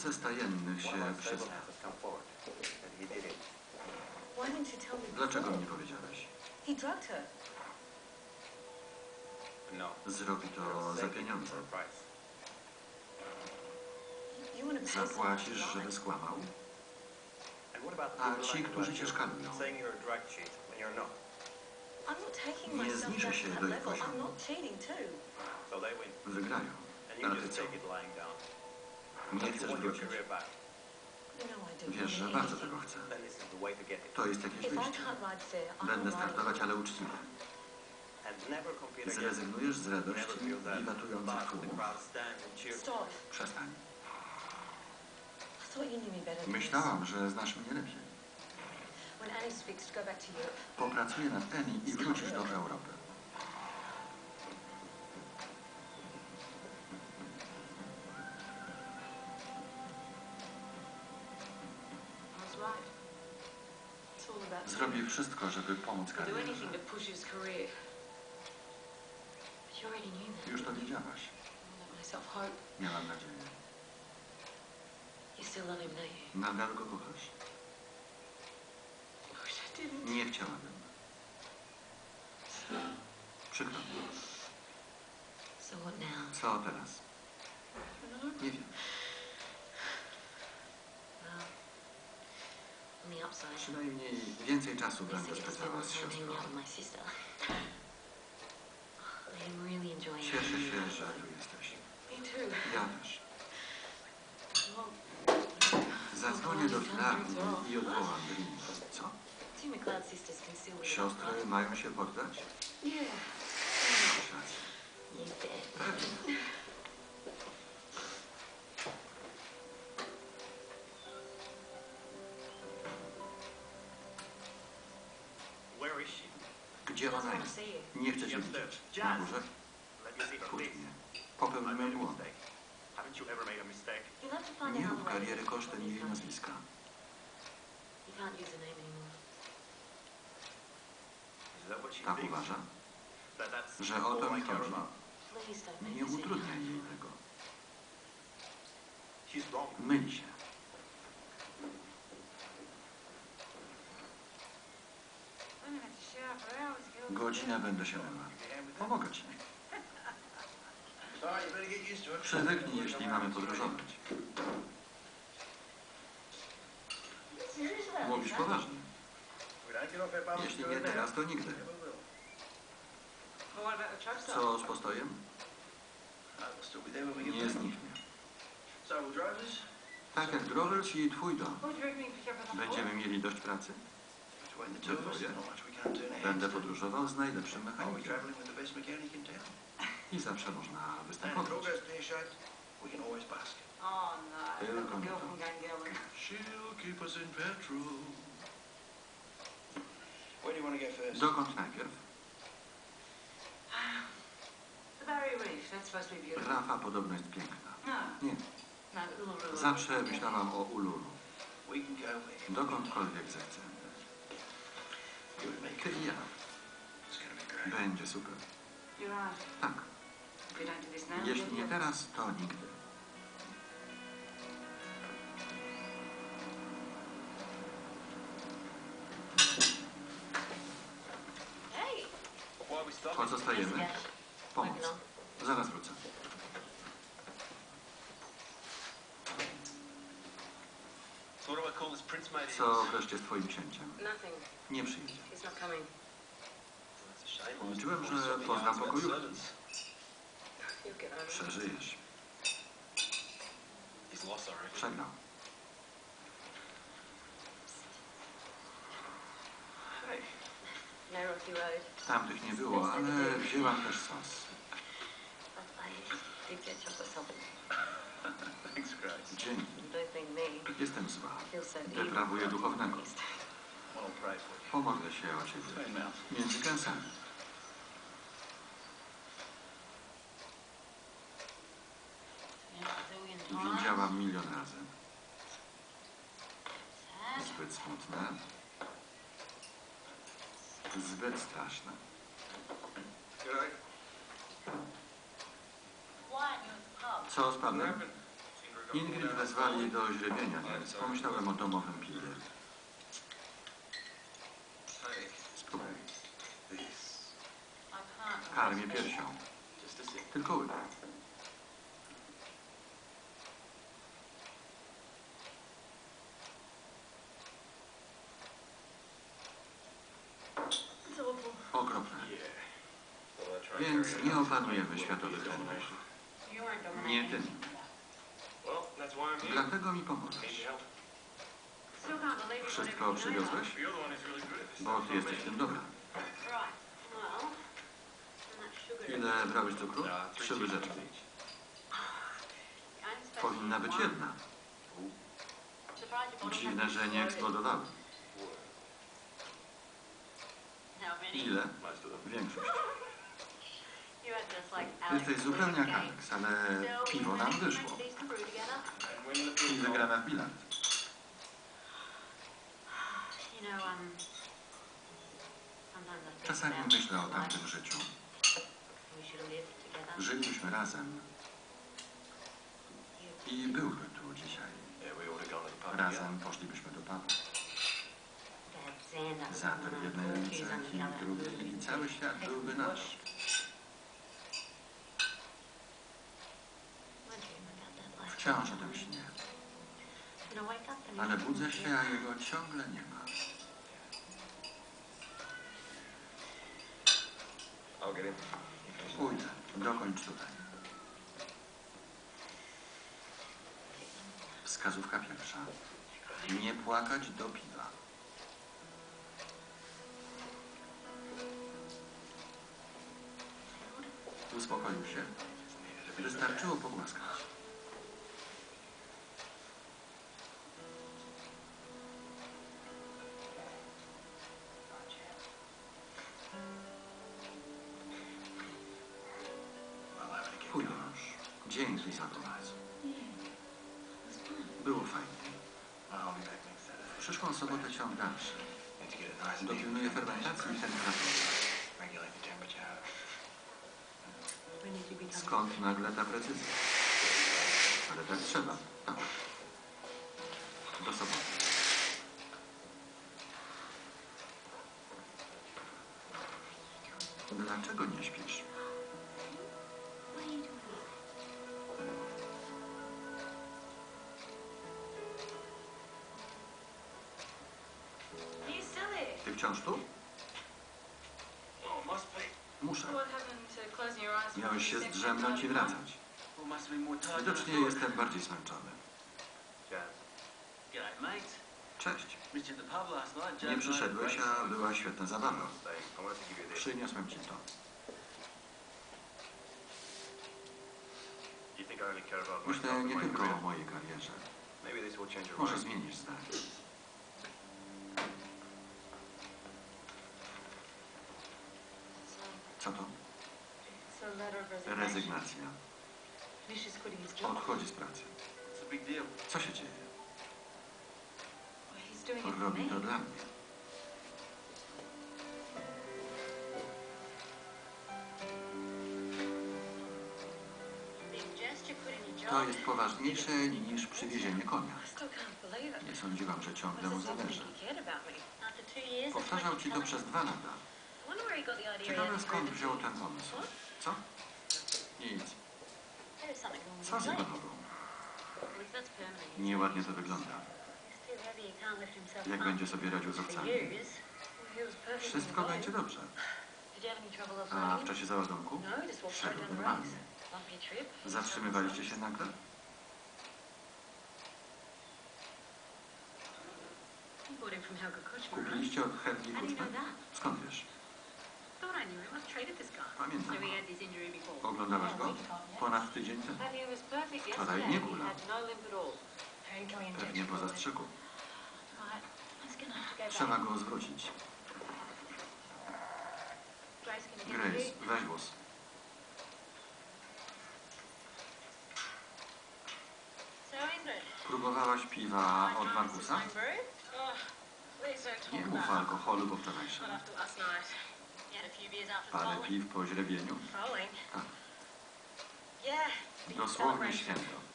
tysiące stajennych się przyzna. Dlaczego mi nie powiedziałeś? No. Zrobi to za pieniądze. Zapłacisz, żeby skłamał? A ci, którzy cię szkalują? Nie zniżę się do ich poziomu. Wygrają. And you A ty co? Nie chcesz wrócić? I. Wiesz, że bardzo tego chcę. To jest jakieś I wyjście. Będę startować, ale uczciwie. Zrezygnujesz z radości when the tłumów. Przestań. I Myślałam, że znasz mnie lepiej. Popracuję nad Eni i wrócisz do Europy. Zrobię wszystko, żeby pomóc karierze. Już to wiedziałaś. Miałam nadzieję. Nadal go kochasz. Nie chciałabym. Przykro mi. Co teraz? Nie wiem. Przynajmniej więcej czasu będę spędzała z siostrą. it. Cieszę się, że tu jesteś. Me too. Ja też. Zadzwonię do Flandii i odwołam Dream. Co? Siostry mają się poddać? Yeah. Masz rację. Pewnie. Gdzie ona jest? Nie chcę cię widzieć. Na górze? I Popełniłem błąd. Nie rób kariery kosztem jej nazwiska. Tak uważa, że o to mi chodzi. Nie utrudniaj jej tego. Myli się. Godzinę będę się myła. Pomogę ci. Przywyknij, jeśli mamy podróżować. Mówisz poważnie. Jeśli nie teraz, to nigdy. Co z postojem? Nie zniknie. Tak jak Drovers i twój dom. Będziemy mieli dość pracy? Będę podróżował z najlepszym mechanikiem. I zawsze można występować. No, Tylko nie to. Dokąd najpierw? Beautiful. Rafa podobno jest piękna. No, Nie, zawsze myślałam o Uluru. Dokądkolwiek zechcemy. I ja. Będzie super. Tak. Jeśli nie teraz, to nigdy. Pozostajemy? Pomoc. Working on. Zaraz wrócę. Co wreszcie z twoim księciem? Nie przyjdzie. He's not coming. That's a shame. Liczyłem, że poznam pokojówki. Przeżyjesz. Przegrał. No. Tamtych nie było, ale wzięłam też sos. Get chocolate something. thanks, Grace. Dzięki. You don't think me. Jestem zła. Feel so evil. Deprawuję duchownego. I'll pray for you. Pomodlę się o ciebie. Między kęsami. Widziałam milion razy. Zbyt smutne. Zbyt straszne. Why Co z panem? Ingrid wezwali do źrebienia, pomyślałem o domowym piwie. Spróbuj. Karmię piersią. Tylko łyk. It's awful. Okropne. Więc nie opanujemy światowych trendów. Nie ty. Dlatego mi pomożesz. Wszystko przywiozłeś? Bo ty jesteś w tym dobra. Ile brałeś cukru? Trzy łyżeczki. Powinna być jedna. Dziwne, hasn't że nie eksplodowały. Many? Ile? Większość. You had just like Ty Alex jesteś zupełnie jak ale piwo nam wyszło. I wygrana w think Czasami myślę o tamtym życiu. Żylibyśmy razem i byłby tu dzisiaj. Razem poszlibyśmy do pubu. Zatem jednej ręce drugiej i cały świat byłby nasz. Budzę się, a jego ciągle nie ma. Pójdę, dokończ tutaj. Wskazówka pierwsza. Nie płakać do piwa. Uspokoił się. Wystarczyło pogłaskać. Dzięki za pomoc. Było fajnie. Przyszłą sobotę ciąg dalszy. Dopilnuję fermentacji i temperatury. Skąd nagle ta precyzja? Ale tak trzeba. Tak. Do soboty. Dlaczego nie śpisz? Wciąż tu? Oh. Muszę. Miałeś się zdrzemnąć i wracać. I Widocznie jestem bardziej zmęczony. Cześć. Nie przyszedłeś, a była świetna zabawa. Przyniosłem ci to. Myślę nie tylko o mojej karierze. Może zmienisz zdanie. Co to? Rezygnacja. Odchodzi z pracy. Co się dzieje? Robi to dla mnie. To jest poważniejsze niż przywiezienie konia. Nie sądziłam, że ciągle mu zależy. Powtarzał ci to przez dwa lata. Ciekawe skąd wziął ten pomysł. Co? Nic. Co z jego nogą? Nieładnie to wygląda. Jak będzie sobie radził z in Wszystko będzie dobrze. A w czasie załadunku? Szedł normalnie. Zatrzymywaliście się nagle? Kupiliście od you Kuczmy? Skąd wiesz? Pamiętam go. had this injury before. Oglądałaś go? Ponad tydzień temu. But he was perfect Wczoraj yesterday. nie had no limp at all. Pewnie po zastrzyku. Trzeba go zwrócić. Grace, weź Ingrid, Próbowałaś piwa od Markusa? Oh, Nie mów alkoholu po wczorajszym. A pív po žreběnu. Tak. Byl svou hřeškem, jo.